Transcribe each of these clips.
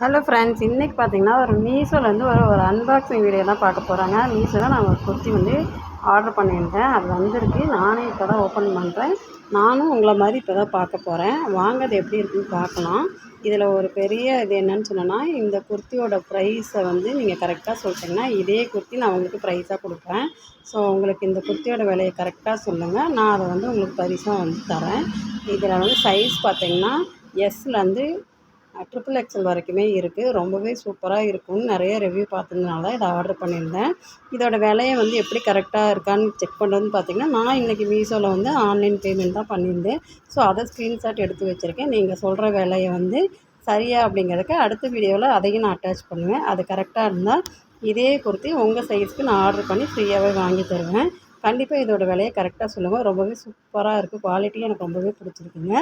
Hello friends இன்றைக்கி பார்த்தீங்கன்னா ஒரு மீஷோலேருந்து ஒரு ஒரு அன்பாக்சிங் வீடியோ தான் பார்க்க போகிறாங்க மீஷோவில் நான் ஒரு குர்த்தி வந்து ஆர்டர் பண்ணியிருந்தேன். அது வந்திருக்கு. நானே இப்போ தான் ஓப்பன் பண்ணுறேன் நானும் உங்களை மாதிரி இப்போ தான் பார்க்க போகிறேன் வாங்க அது எப்படி இருக்குன்னு பார்க்கலாம். இதில் ஒரு பெரிய இது என்னன்னு சொன்னேன்னா இந்த குர்த்தியோட ப்ரைஸை வந்து நீங்கள் கரெக்டாக சொல்லிட்டீங்கன்னா இதே குர்த்தி நான் உங்களுக்கு ப்ரைஸாக கொடுப்பேன் ஸோ உங்களுக்கு இந்த குர்த்தியோட விலையை கரெக்டாக சொல்லுங்கள் நான் அதை வந்து உங்களுக்கு பரிசாக வந்து தரேன். இதில் வந்து சைஸ் பார்த்தீங்கன்னா எஸ்லேருந்து ட்ரிபிள் எக்ஸல் வரைக்குமே இருக்குது ரொம்பவே சூப்பராக இருக்கும்னு நிறைய ரிவ்யூ பார்த்ததுனால இதை ஆர்டர் பண்ணியிருந்தேன். இதோட விலையை வந்து எப்படி கரெக்டாக இருக்கான்னு செக் பண்ணுறதுன்னு பார்த்தீங்கன்னா நான் இன்றைக்கி மீஷோவில் வந்து ஆன்லைன் பேமெண்ட் தான் பண்ணியிருந்தேன். ஸோ அதை ஸ்க்ரீன்ஷாட் எடுத்து வச்சுருக்கேன். நீங்கள் சொல்கிற விலையை வந்து சரியா அப்படிங்கிறதுக்கு அடுத்த வீடியோவில் அதையும் நான் அட்டாச் பண்ணுவேன். அது கரெக்டாக இருந்தால் இதே குர்த்தி உங்கள் சைஸ்க்கு நான் ஆர்டர் பண்ணி ஃப்ரீயாகவே வாங்கி தருவேன். கண்டிப்பாக இதோட விலையை கரெக்டாக சொல்லுங்கள் ரொம்பவே சூப்பராக இருக்குது குவாலிட்டியும் எனக்கு ரொம்பவே பிடிச்சிருக்குங்க.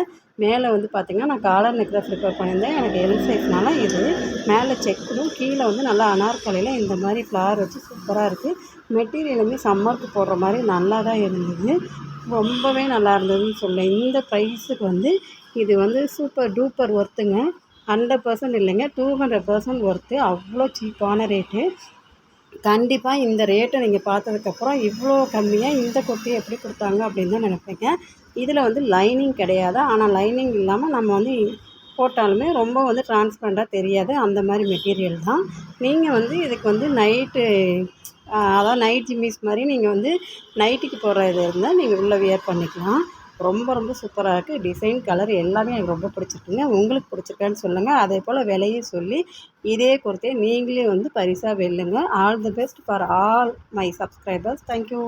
மேலே வந்து பார்த்திங்கன்னா நான் காலர் நெக் தான் ப்ரிப்பேர் பண்ணியிருந்தேன். எனக்கு எல் சைஸ்னால இது. மேலே செக்கணும் கீழே வந்து நல்லா அனார்கலையில் இந்த மாதிரி ஃப்ளார் வச்சு சூப்பராக இருக்குது மெட்டீரியலுமே சம்மருக்கு போடுற மாதிரி நல்லா தான் இருந்தது. ரொம்பவே நல்லா இருந்ததுன்னு சொல்லேன் இந்த ப்ரைஸுக்கு வந்து இது வந்து சூப்பர் டூப்பர் ஒர்த்துங்க ஹண்ட்ரட் பர்சன்ட் இல்லைங்க. டூ ஹண்ட்ரட் பர்சன்ட் ஒர்த்து அவ்வளோ சீப்பான ரேட்டு கண்டிப்பாக இந்த ரேட்டை நீங்கள் பார்த்ததுக்கப்புறம் இவ்வளோ கம்மியாக இந்த குர்த்தியை எப்படி கொடுத்தாங்க அப்படின்னு தான் நினைப்பீங்க. இதில் வந்து லைனிங் கிடையாது. ஆனால் லைனிங் இல்லாமல் நம்ம வந்து போட்டாலுமே ரொம்ப வந்து டிரான்ஸ்பரண்ட்டாக தெரியாது. அந்த மாதிரி மெட்டீரியல் தான். நீங்கள் வந்து இதுக்கு வந்து நைட்டு அதாவது நைட் ஜிம்மிஸ் மாதிரி நீங்கள் வந்து நைட்டுக்கு போடுற இது இருந்தால் நீங்கள் உள்ளே வியர் பண்ணிக்கலாம். ரொம்ப ரொம்ப சூப்பராக இருக்குது டிசைன் கலர் எல்லாமே எனக்கு ரொம்ப பிடிச்சிருக்குங்க. உங்களுக்கு பிடிச்சிருக்கான்னு சொல்லுங்கள் அதே போல் விலையும் சொல்லி இதே குர்த்தியை நீங்களே வந்து பரிசாக வெல்லுங்க. All the best for all my subscribers thank you